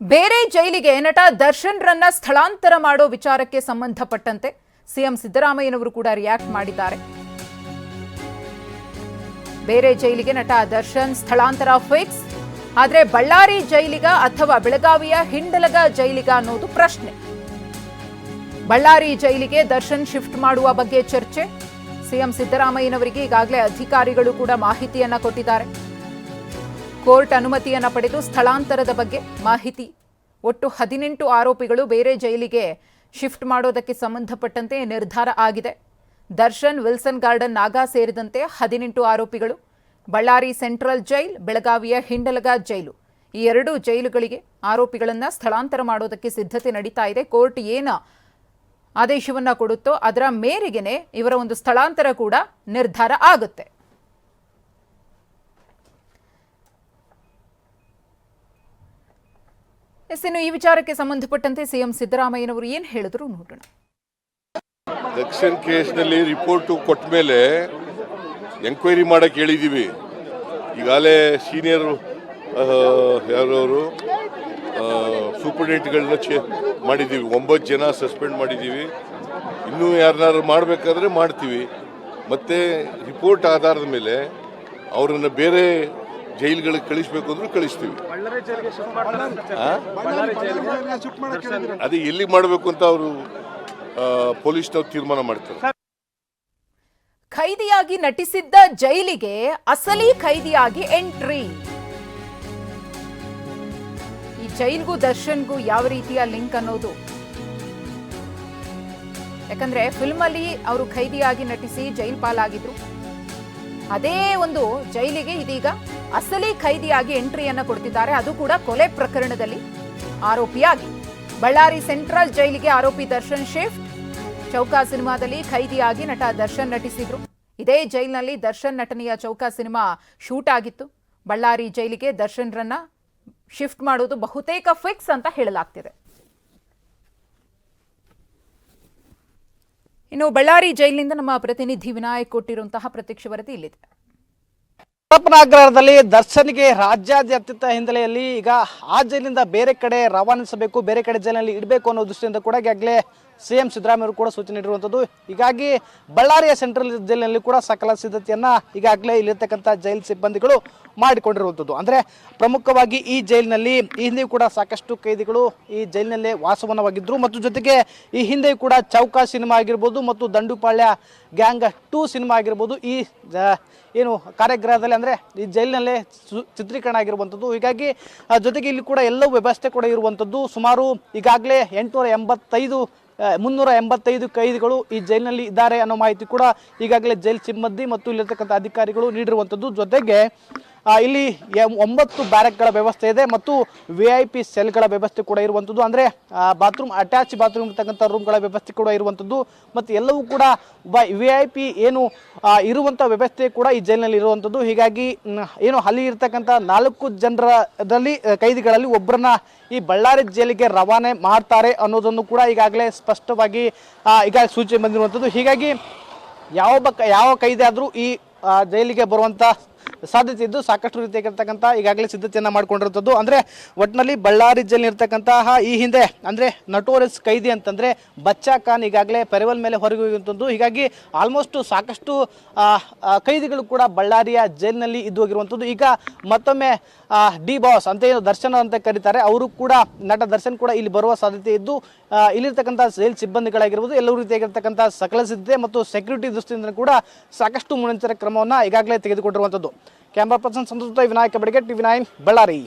ಬೇರೆ ಜೈಲಿಗೆ ನಟ ದರ್ಶನ್ ರನ್ನ ಸ್ಥಳಾಂತರ ಮಾಡೋ ವಿಚಾರಕ್ಕೆ ಸಂಬಂಧಪಟ್ಟಂತೆ ಸಿಎಂ ಸಿದ್ದರಾಮಯ್ಯನವರು ಕೂಡ ರಿಯಾಕ್ಟ್ ಮಾಡಿದ್ದಾರೆ. ಬೇರೆ ಜೈಲಿಗೆ ನಟ ದರ್ಶನ್ ಸ್ಥಳಾಂತರ ಫಿಕ್ಸ್, ಆದರೆ ಬಳ್ಳಾರಿ ಜೈಲಿಗ ಅಥವಾ ಬೆಳಗಾವಿಯ ಹಿಂಡಲಗ ಜೈಲಿಗ ಅನ್ನೋದು ಪ್ರಶ್ನೆ. ಬಳ್ಳಾರಿ ಜೈಲಿಗೆ ದರ್ಶನ್ ಶಿಫ್ಟ್ ಮಾಡುವ ಬಗ್ಗೆ ಚರ್ಚೆ, ಸಿಎಂ ಸಿದ್ದರಾಮಯ್ಯನವರಿಗೆ ಈಗಾಗಲೇ ಅಧಿಕಾರಿಗಳು ಕೂಡ ಮಾಹಿತಿಯನ್ನ ಕೊಟ್ಟಿದ್ದಾರೆ. ಕೋರ್ಟ್ ಅನುಮತಿಯನ್ನು ಪಡೆದು ಸ್ಥಳಾಂತರದ ಬಗ್ಗೆ ಮಾಹಿತಿ. ಒಟ್ಟು ಹದಿನೆಂಟು ಆರೋಪಿಗಳು ಬೇರೆ ಜೈಲಿಗೆ ಶಿಫ್ಟ್ ಮಾಡೋದಕ್ಕೆ ಸಂಬಂಧಪಟ್ಟಂತೆ ನಿರ್ಧಾರ ಆಗಿದೆ. ದರ್ಶನ್, ವಿಲ್ಸನ್ ಗಾರ್ಡನ್, ನಾಗಾ ಸೇರಿದಂತೆ ಹದಿನೆಂಟು ಆರೋಪಿಗಳು. ಬಳ್ಳಾರಿ ಸೆಂಟ್ರಲ್ ಜೈಲ್, ಬೆಳಗಾವಿಯ ಹಿಂಡಲಗ ಜೈಲು. ಈ ಎರಡೂ ಜೈಲುಗಳಿಗೆ ಆರೋಪಿಗಳನ್ನು ಸ್ಥಳಾಂತರ ಮಾಡೋದಕ್ಕೆ ಸಿದ್ಧತೆ ನಡೀತಾ ಇದೆ. ಕೋರ್ಟ್ ಏನ ಆದೇಶವನ್ನ ಕೊಡುತ್ತೋ ಅದರ ಮೇರೆಗೆನೆ ಇವರ ಒಂದು ಸ್ಥಳಾಂತರ ಕೂಡ ನಿರ್ಧಾರ ಆಗುತ್ತೆ. ಎಸ್ ಇನ್ನು ಈ ವಿಚಾರಕ್ಕೆ ಸಂಬಂಧಪಟ್ಟಂತೆ ಸಿಎಂ ಸಿದ್ದರಾಮಯ್ಯನವರು ಏನು ಹೇಳಿದ್ರು ನೋಡೋಣ. ದಕ್ಷಿಣ ಕೇಸ್ನಲ್ಲಿ ರಿಪೋರ್ಟು ಕೊಟ್ಟ ಮೇಲೆ ಎಂಕ್ವೈರಿ ಮಾಡಕ್ಕೆ ಹೇಳಿದ್ದೀವಿ ಈಗಾಗಲೇ ಸೀನಿಯರ್ ಯಾರವರು ಸೂಪರ್ಡೆಂಟ್ಗಳನ್ನ ಚೇ ಮಾಡಿದ್ದೀವಿ ಒಂಬತ್ತು ಜನ ಸಸ್ಪೆಂಡ್ ಮಾಡಿದ್ದೀವಿ ಇನ್ನೂ ಯಾರನ್ನಾರು ಮಾಡಬೇಕಾದ್ರೆ ಮಾಡ್ತೀವಿ. ಮತ್ತು ರಿಪೋರ್ಟ್ ಆಧಾರದ ಮೇಲೆ ಅವರನ್ನು ಬೇರೆ ಜೈಲ್ಗಳಿಗೆ ಕಳಿಸ್ಬೇಕು ಅಂದ್ರೂ ಕಳಿಸ್ತೀವಿ? ಅದೇ ಎಲ್ಲಿ ಮಾಡಬೇಕು ಅಂತ ಅವರು ಪೊಲೀಸ್ನವ್ರು ತೀರ್ಮಾನ ಮಾಡ್ತಾರೆ. ಖೈದಿಯಾಗಿ ನಟಿಸಿದ್ದ ಜೈಲಿಗೆ ಅಸಲಿ ಖೈದಿಯಾಗಿ ಎಂಟ್ರಿ. ಈ ಜೈಲ್ಗೂ ದರ್ಶನ್ಗೂ ಯಾವ ರೀತಿಯ ಲಿಂಕ್ ಅನ್ನೋದು? ಯಾಕಂದ್ರೆ ಫಿಲ್ಮ್ ಅಲ್ಲಿ ಅವರು ಖೈದಿಯಾಗಿ ನಟಿಸಿ ಜೈಲ್ ಪಾಲಾಗಿದ್ರು ಅದೇ ಒಂದು ಜೈಲಿಗೆ ಇದೀಗ ಅಸಲಿ ಖೈದಿಯಾಗಿ ಎಂಟ್ರಿಯನ್ನು ಕೊಡ್ತಿದ್ದಾರೆ. ಅದು ಕೂಡ ಕೊಲೆ ಪ್ರಕರಣದಲ್ಲಿ. ಆರೋಪಿಯಾಗಿ. ಬಳ್ಳಾರಿ ಸೆಂಟ್ರಲ್ ಜೈಲಿಗೆ ಆರೋಪಿ ದರ್ಶನ್ ಶೇಫ್ ಚೌಕಾ ಸಿನಿಮಾದಲ್ಲಿ ಖೈದಿಯಾಗಿ ನಟ ದರ್ಶನ್ ನಟಿಸಿದ್ರು. ಇದೇ ಜೈಲಿನಲ್ಲಿ ದರ್ಶನ್ ನಟನೆಯ ಚೌಕಾ ಸಿನಿಮಾ ಶೂಟ್ ಆಗಿತ್ತು. ಬಳ್ಳಾರಿ ಜೈಲಿಗೆ ದರ್ಶನ್ರನ್ನ ಶಿಫ್ಟ್ ಮಾಡೋದು ಬಹುತೇಕ ಫಿಕ್ಸ್ ಅಂತ ಹೇಳಲಾಗ್ತಿದೆ. ಇನ್ನು ಬಳ್ಳಾರಿ ಜೈಲಿನಿಂದ ನಮ್ಮ ಪ್ರತಿನಿಧಿ ವಿನಾಯಕ್ ಕೊಟ್ಟಿರುವಂತಹ ಪ್ರತ್ಯಕ್ಷ ವರದಿ ಇಲ್ಲಿದೆ. ಹರಪನಗರದಲ್ಲಿ ದರ್ಶನ್ಗೆ ರಾಜ್ಯಾದ್ಯಂತ ಹಿನ್ನೆಲೆಯಲ್ಲಿ ಈಗ ಆ ಜೈಲಿನಿಂದ ಬೇರೆ ಕಡೆ ರವಾನಿಸಬೇಕು, ಬೇರೆ ಕಡೆ ಜೈಲಿನಲ್ಲಿ ಇಡಬೇಕು ಅನ್ನೋ ದೃಷ್ಟಿಯಿಂದ ಕೂಡ ಈಗಾಗಲೇ ಸಿ ಎಂ ಸಿದ್ದರಾಮಯ್ಯ ಕೂಡ ಸೂಚನೆ ನೀಡಿರುವಂಥದ್ದು ಹೀಗಾಗಿ ಬಳ್ಳಾರಿಯ ಸೆಂಟ್ರಲ್ ಜೈಲಿನಲ್ಲಿ ಕೂಡ ಸಕಲ ಸಿದ್ಧತೆಯನ್ನು ಈಗಾಗಲೇ ಇಲ್ಲಿರ್ತಕ್ಕಂಥ ಜೈಲ್ ಸಿಬ್ಬಂದಿಗಳು ಮಾಡಿಕೊಂಡಿರುವಂಥದ್ದು ಅಂದರೆ ಪ್ರಮುಖವಾಗಿ ಈ ಜೈಲಿನಲ್ಲಿ, ಈ ಹಿಂದೆಯೂ ಕೂಡ ಸಾಕಷ್ಟು ಕೈದಿಗಳು ಈ ಜೈಲಿನಲ್ಲೇ ವಾಸವನ್ನವಾಗಿದ್ದರು ಮತ್ತು ಜೊತೆಗೆ ಈ ಹಿಂದೆಯೂ ಕೂಡ ಚೌಕಾ ಸಿನಿಮಾ ಆಗಿರ್ಬೋದು ಮತ್ತು ದಂಡುಪಾಳ್ಯ ಗ್ಯಾಂಗ್ ಟೂ ಸಿನಿಮಾ ಆಗಿರ್ಬೋದು, ಈ ಏನು ಕಾರ್ಯಗ್ರಹದಲ್ಲಿ ಅಂದರೆ ಈ ಜೈಲಿನಲ್ಲೇ ಚಿತ್ರೀಕರಣ ಆಗಿರುವಂಥದ್ದು ಹೀಗಾಗಿ ಜೊತೆಗೆ ಇಲ್ಲಿ ಕೂಡ ಎಲ್ಲವೂ ವ್ಯವಸ್ಥೆ ಕೂಡ ಇರುವಂಥದ್ದು ಸುಮಾರು ಈಗಾಗಲೇ ಎಂಟುನೂರ ಎಂಬತ್ತೈದು ಮುನ್ನೂರ ಎಂಬತ್ತೈದು ಕೈದಿಗಳು ಈ ಜೈಲಿನಲ್ಲಿ ಇದ್ದಾರೆ ಅನ್ನೋ ಮಾಹಿತಿ ಕೂಡ ಈಗಾಗಲೇ ಜೈಲ್ ಸಿಬ್ಬಂದಿ ಮತ್ತು ಇಲ್ಲಿರ್ತಕ್ಕಂಥ ಅಧಿಕಾರಿಗಳು ನೀಡಿರುವಂಥದ್ದು. ಜೊತೆಗೆ ಇಲ್ಲಿ ಒಂಬತ್ತು ಬ್ಯಾರಕ್ಗಳ ವ್ಯವಸ್ಥೆ ಇದೆ ಮತ್ತು ವಿ ಐ ಪಿ ಸೆಲ್ಗಳ ವ್ಯವಸ್ಥೆ ಕೂಡ ಇರುವಂಥದ್ದು. ಅಂದರೆ ಬಾತ್ರೂಮ್, ಅಟ್ಯಾಚ್ ಬಾತ್ರೂಮ್ ಇರ್ತಕ್ಕಂಥ ರೂಮ್ಗಳ ವ್ಯವಸ್ಥೆ ಕೂಡ ಇರುವಂಥದ್ದು. ಮತ್ತು ಎಲ್ಲವೂ ಕೂಡ ವಿ ಐ ಪಿ ಏನು ಇರುವಂಥ ವ್ಯವಸ್ಥೆ ಕೂಡ ಈ ಜೈಲಿನಲ್ಲಿ ಇರುವಂಥದ್ದು. ಹೀಗಾಗಿ ಏನು ಅಲ್ಲಿ ಇರ್ತಕ್ಕಂಥ ನಾಲ್ಕು ಜನರದಲ್ಲಿ ಕೈದಿಗಳಲ್ಲಿ ಒಬ್ಬರನ್ನ ಈ ಬಳ್ಳಾರಿ ಜೈಲಿಗೆ ರವಾನೆ ಮಾಡ್ತಾರೆ ಅನ್ನೋದನ್ನು ಕೂಡ ಈಗಾಗಲೇ ಸ್ಪಷ್ಟವಾಗಿ ಈಗಾಗಲೇ ಈಗ ಸೂಚನೆ ಬಂದಿರುವಂಥದ್ದು. ಹೀಗಾಗಿ, ಯಾವ ಬಕ್ಕ ಯಾವ ಕೈದಿ ಆದರೂ ಈ ಜೈಲಿಗೆ ಬರುವಂಥ ಸಾಧ್ಯತೆ ಇದ್ದು ಸಾಕಷ್ಟು ರೀತಿಯಾಗಿರ್ತಕ್ಕಂಥ ಈಗಾಗಲೇ ಸಿದ್ಧತೆಯನ್ನು ಮಾಡಿಕೊಂಡಿರುವಂಥದ್ದು ಅಂದರೆ ಒಟ್ಟಿನಲ್ಲಿ ಬಳ್ಳಾರಿ ಜಿಲ್ಲೆಯಲ್ಲಿರ್ತಕ್ಕಂತಹ ಈ ಹಿಂದೆ, ಅಂದರೆ ನಟೋರಿಸ್ ಕೈದಿ ಅಂತಂದರೆ ಬಚ್ಚಾ ಖಾನ್ ಈಗಾಗಲೇ ಪೆರವಲ್ ಮೇಲೆ ಹೊರಗೆ ಹೋಗಿರುವಂಥದ್ದು ಹೀಗಾಗಿ ಆಲ್ಮೋಸ್ಟ್ ಸಾಕಷ್ಟು ಕೈದಿಗಳು ಕೂಡ ಬಳ್ಳಾರಿಯ ಜೈಲಿನಲ್ಲಿ ಇದ್ದು ಹೋಗಿರುವಂಥದ್ದು ಈಗ ಮತ್ತೊಮ್ಮೆ ಡಿ ಬಾಸ್ ಅಂತ ಏನು ದರ್ಶನ ಅಂತ ಕರೀತಾರೆ, ಅವರು ಕೂಡ ನಟ ದರ್ಶನ್ ಕೂಡ ಇಲ್ಲಿ ಬರುವ ಸಾಧ್ಯತೆ ಇದ್ದು ಇಲ್ಲಿರ್ತಕ್ಕಂಥ ಜೈಲ್ ಸಿಬ್ಬಂದಿಗಳಾಗಿರ್ಬೋದು, ಎಲ್ಲರೂ ರೀತಿಯಾಗಿರ್ತಕ್ಕಂಥ ಸಕಲ ಸಿದ್ಧತೆ ಮತ್ತು ಸೆಕ್ಯೂರಿಟಿ ದೃಷ್ಟಿಯಿಂದ ಕೂಡ ಸಾಕಷ್ಟು ಮುನ್ನೆಚ್ಚರಿಕೆ ಕ್ರಮವನ್ನು ಈಗಾಗಲೇ ತೆಗೆದುಕೊಂಡಿರುವಂಥದ್ದು ಕ್ಯಾಮ್ರಾ ಪರ್ಸನ್ ಸಂತೋಷ ವಿನಾಯಕ ಬಡಿಗೆ ಟಿವಿ ನೈನ್ ಬಳ್ಳಾರಿ